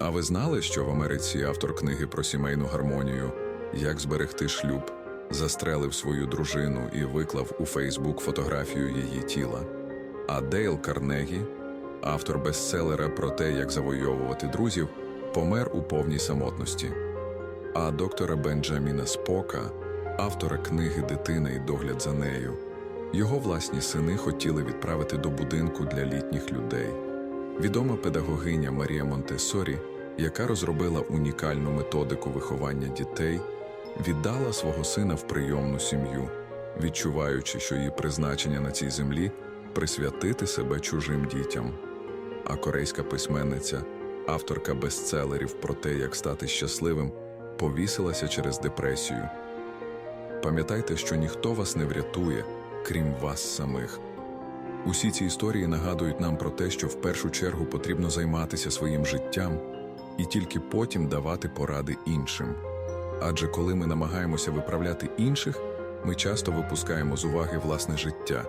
А ви знали, що в Америці автор книги про сімейну гармонію Як зберегти шлюб застрелив свою дружину і виклав у Фейсбук фотографію її тіла? А Дейл Карнегі, автор бестселера про те, як завойовувати друзів, помер у повній самотності. А доктора Бенджаміна Спока, автора книги Дитина і догляд за нею, його власні сини хотіли відправити до будинку для літніх людей. Відома педагогиня Марія Монтесорі, яка розробила унікальну методику виховання дітей, віддала свого сина в прийомну сім'ю, відчуваючи, що її призначення на цій землі присвятити себе чужим дітям. А корейська письменниця, авторка бестселерів про те, як стати щасливим, повісилася через депресію. Пам'ятайте, що ніхто вас не врятує, крім вас самих. Усі ці історії нагадують нам про те, що в першу чергу потрібно займатися своїм життям і тільки потім давати поради іншим. Адже коли ми намагаємося виправляти інших, ми часто випускаємо з уваги власне життя